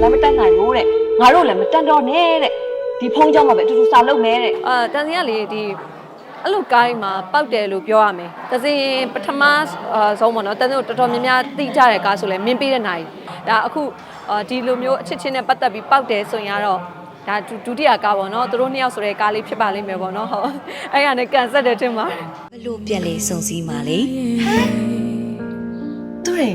ရှင်လည်းမတက်နိုင်ဘူးတဲ့ငါတို့လည်းမတက်တော့နဲ့တဲ့ဒီဖုန်းကြောင့်မှပဲအတူတူစာလုပ်မယ်တဲ့အာတန်စင်ကလေဒီအဲ့လိုကိုင်းမှာပောက်တယ်လို့ပြောရမယ်တစင်ပထမအာဆုံးပေါ့နော်တန်စင်ကိုတော်တော်များများသိကြတဲ့ကားဆိုလဲမင်းပေးတဲ့နိုင်ဒါအခုအာဒီလိုမျိုးအချစ်ချင်းနဲ့ပတ်သက်ပြီးပောက်တယ်ဆိုရင်ကတော့ဒါဒုဒုတိယကားပေါ့နော်သူတို့နှစ်ယောက်ဆိုတဲ့ကားလေးဖြစ်ပါလိမ့်မယ်ပေါ့နော်ဟုတ်အဲ့ရနဲ့ကန်ဆက်တယ်တင်ပါဘလို့ပြန်လေစုံစည်းပါလေသူတွေ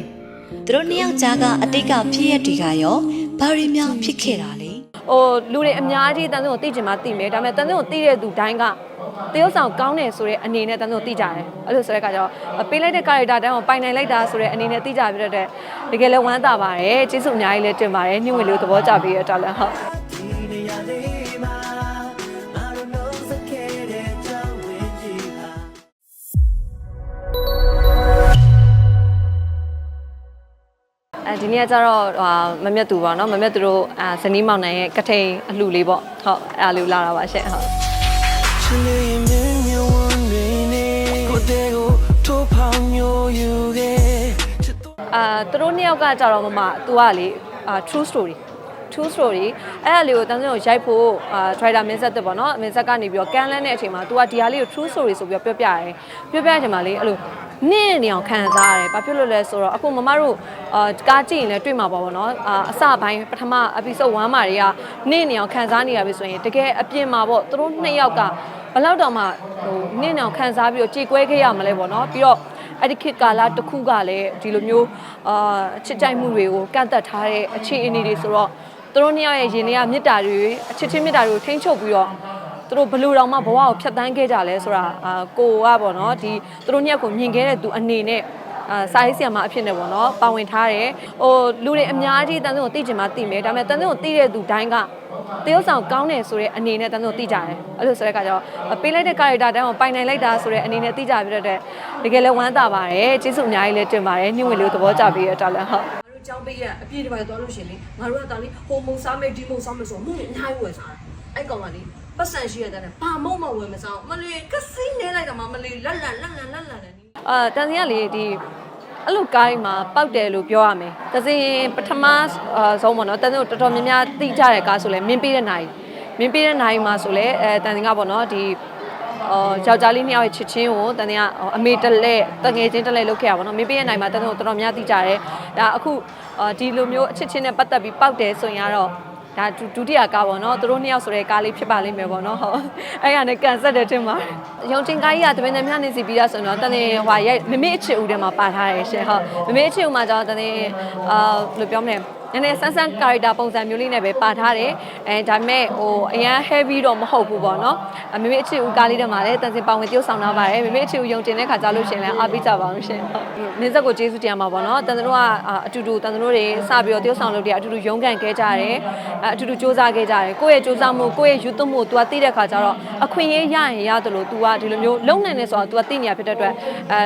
သူတို့နှစ်ယောက်ကြားကအတိတ်ကဖြစ်ရတွေကရော ဘာတွေများဖြစ်ခဲ့တာလဲဟိုလူတွေအများကြီးတန်စင်ကိုသိချင်မှသိမယ်ဒါပေမဲ့တန်စင်ကိုသိတဲ့သူတိုင်းကတရုပ်ဆောင်ကောင်းတယ်ဆိုတဲ့အနေနဲ့တန်စင်ကိုသိကြတယ်အဲ့လိုဆိုတဲ့အခါကျတော့ပေးလိုက်တဲ့ character တိုင်းကိုပိုင်နိုင်လိုက်တာဆိုတဲ့အနေနဲ့သိကြပြီးတော့တဲ့တကယ်လည်းဝမ်းသာပါတယ်ကျေးဇူးအများကြီးလည်းတင်ပါတယ်ညှို့ဝင်လို့သဘောကျပြီးရတော့လည်းဟုတ် ဒီနေ့ကကျတော့ဟာမမြတ်သူပေါ့နော်မမြတ်သူတို့အာဇနီးမောင်နှံရဲ့ကထိန်အလှလေးပေါ့ဟုတ်အဲ့ဒါလေးကိုလာတာပါရှင့်ဟုတ်ချစ်လေးမြင်မြင်ဝန်နေနေကိုယ်တည်းကိုထိုးဖောင်မျိုးယူခဲ့ချစ်တော့အာသူတို့နှစ်ယောက်ကကြတော့မမ तू ကလေအာ true story true story အဲ့ဒါလေးကိုတန်းစင်းကိုရိုက်ဖို့အာ driver မင်းဆက်တက်ပေါ့နော်မင်းဆက်ကနေပြီးတော့ကန်လန်းတဲ့အချိန်မှာ तू ကဒီဟာလေးကို true story ဆိုပြီးတော့ပြောပြရတယ်ပြောပြတဲ့အချိန်မှာလေအဲ့လိုနင့်နေအောင်ခံစားရတယ်ဘာဖြစ်လို့လဲဆိုတော့အခုမမတို့အာကားကြည့်ရင်လည်းတွေ့မှာပါပေါ့နော်အာအစပိုင်းပထမ episode 1မှာတွေကနင့်နေအောင်ခံစားနေရပြီဆိုရင်တကယ်အပြင်မှာပေါ့သူတို့နှစ်ယောက်ကဘယ်လောက်တောင်မှဟိုနင့်နေအောင်ခံစားပြီးတော့ကြေကွဲခဲ့ရမလဲပေါ့နော်ပြီးတော့အဲ့ဒီခေတ်ကာလတစ်ခုကလည်းဒီလိုမျိုးအာချစ်ကြိုက်မှုတွေကိုကန့်သက်ထားတဲ့အခြေအနေတွေဆိုတော့ သူတို့နှစ်ယောက်ရဲ့ရင်ထဲကမေတ္တာတွေအချစ်ချင်းမေတ္တာတွေကိုထိန်းချုပ်ပြီးတော့သူတို့ဘလူတော်မှဘဝကိုဖျက်ဆီးခဲ့ကြလဲဆိုတာအာကိုကပေါ့နော်ဒီသူတို့နှစ်ယောက်ကိုမြင်ခဲ့တဲ့သူအနေနဲ့အာစာရေးဆရာမအဖြစ်နဲ့ပေါ့နော်ပါဝင်ထားတယ်ဟိုလူတွေအများကြီးတန်စင်ကိုသိချင်မှသိမယ်ဒါပေမဲ့တန်စင်ကိုသိတဲ့သူတိုင်းကတရုပ်ဆောင်ကောင်းတယ်ဆိုတဲ့အနေနဲ့တန်စင်ကိုသိကြတယ်အဲ့လိုဆိုတဲ့အခါကျတော့ပေးလိုက်တဲ့ character တိုင်းကိုပိုင်နိုင်လိုက်တာဆိုတဲ့အနေနဲ့သိကြပြီးတော့တဲ့တကယ်လည်းဝမ်းသာပါတယ်ကျေးဇူးအများကြီးလည်းတင်ပါတယ်ညှို့ဝင်လို့သဘောကျပြီးရတော့လည်းဟုတ်ငါတို့ ကြောင်းပေးရအပြည့်တစ်ပိုင်းသွားလို့ရှရင်လေငါတို့ကတောင်လေးဟိုမုံစားမယ်ဒီမုံစားမယ်ဆိုတော့မုံနဲ့အများကြီးဝယ်စားတာအဲ့ကောင်ကလေပတ်စံရှိရတဲ့ဘာမုံမဝယ်မစားဘူးမလေးကစိနေလိုက်တာမှမလေးလက်လန်လက်လန်လက်လန်နဲ့နီးအာတန်စင်ကလေဒီအဲ့လိုကိုင်းမှာပောက်တယ်လို့ပြောရမယ်တစင်ပထမအာဆုံးပေါ့နော်တန်စင်ကိုတော်တော်များများသိကြတဲ့ကားဆိုလဲမင်းပေးတဲ့နိုင်မင်းပေးတဲ့နိုင်မှာဆိုလဲအဲတန်စင်ကပေါ့နော်ဒီအော် ယောက်ျားလေးနှစ်ယောက်ရဲ့ချစ်ချင်းကိုတန်တင်ကအမေတလဲတငယ်ချင်းတလဲလုပ်ခဲ့ရပါတော့မင်းပေးရဲ့နိုင်မှာတန်တင်ကိုတော်တော်များသိကြတယ်ဒါအခုအာဒီလိုမျိုးအချစ်ချင်းနဲ့ပတ်သက်ပြီးပောက်တယ်ဆိုရင်ကတော့ဒါဒုဒုတိယကားပေါ့နော်သူတို့နှစ်ယောက်ဆိုတဲ့ကားလေးဖြစ်ပါလိမ့်မယ်ပေါ့နော်ဟုတ်အဲ့ရနဲ့ကန်ဆက်တယ်တင်ပါရုံတင်ကားကြီးကတပင်းနဲ့မြနေစီပြီးသားဆိုရင်တော့တန်တင်ဟိုရိုက်မမေ့အချစ်ဦးထဲမှာပါထားတယ်ရှင်ဟုတ်မမေ့အချစ်ဦးမှာကျတော့တန်တင်အာဘယ်လိုပြောမလဲ နည်းနည်းဆန်းဆန်း character ပုံစံမျိုးလေးနဲ့ပဲပါထားတယ်အဲဒါပေမဲ့ဟိုအရန် heavy တော့မဟုတ်ဘူးပေါ့နော်အမေမေအချစ်ဦးကားလေးတည်းမှာလည်းတန်စင်ပါဝင်တရုပ်ဆောင်ထားပါတယ်မေမေအချစ်ဦးယုံတင်တဲ့ခါကြလို့ရှရင်လည်းအားပေးကြပါအောင်ရှင်ဟုတ်မင်းဆက်ကိုကျေးဇူးတင်ရမှာပေါ့နော်တန်စင်တို့ကအတူတူတန်စင်တို့တွေစပြီးတော့တရုပ်ဆောင်လုပ်တွေအတူတူရုန်းကန်ခဲ့ကြတယ်အတူတူစူးစမ်းခဲ့ကြတယ်ကိုယ့်ရဲ့စူးစမ်းမှုကိုယ့်ရဲ့ယူသွမှုကို तू ကသိတဲ့ခါကျတော့အခွင့်အရေးရရင်ရတယ်လို့ तू ကဒီလိုမျိုးလုံနိုင်နေဆိုတော့ तू ကသိနေရဖြစ်တဲ့အတွက်အဲ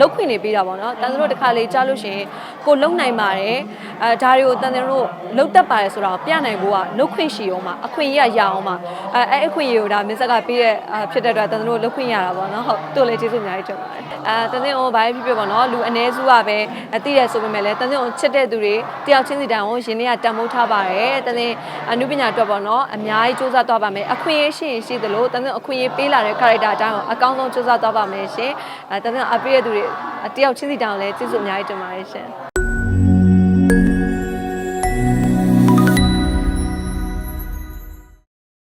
လုတ်ခွင့်နေပေးတာပေါ့နော်တန်စင်တို့တစ်ခါလေကြားလို့ရှရင် ကိုလုံနိုင်ပါတယ်အဲဒါတွေကိုတန်စင်တို့လုတ်တက်ပါတယ်ဆိုတော့ပြနိုင်ဖို့ကလုတ်ခွင့်ရှိအောင်မှာအခွင့်အရေးရရအောင်မှာအဲအဲအခွင့်အရေးကိုဒါမင်းဆက်ကပေးတဲ့ဖြစ်တဲ့အတွက်တန်စင်တို့လုတ်ခွင့်ရတာပေါ့နော်ဟုတ်သူ့လည်းကျေးဇူးအများကြီးတင်ပါတယ်အဲတန်စင်ဟိုဘာဖြစ်ဖြစ်ပေါ့နော်လူအ ਨੇ စုကပဲအသိတယ်ဆိုပေမဲ့လည်းတန်စင်ကိုချစ်တဲ့သူတွေတယောက်ချင်းစီတိုင်ကိုရှင်တွေကတန်ဖိုးထားပါတယ်တန်စင်အနုပညာအတွက်ပေါ့နော်အများကြီးစူးစမ်းသွားပါမယ်အခွင့်အရေးရှိရင်ရှိသလိုတန်စင်အခွင့်အရေးပေးလာတဲ့ character အတိုင်းကိုအကောင်းဆုံးစူးစမ်းသွားပါမယ်ရှင်အဲတန်စင်အပေးရတဲ့သူတွေတယောက်ချင်းစီတိုင်ကိုလည်းကျေးဇူးအများကြီးတင်ပါတယ်ရှင်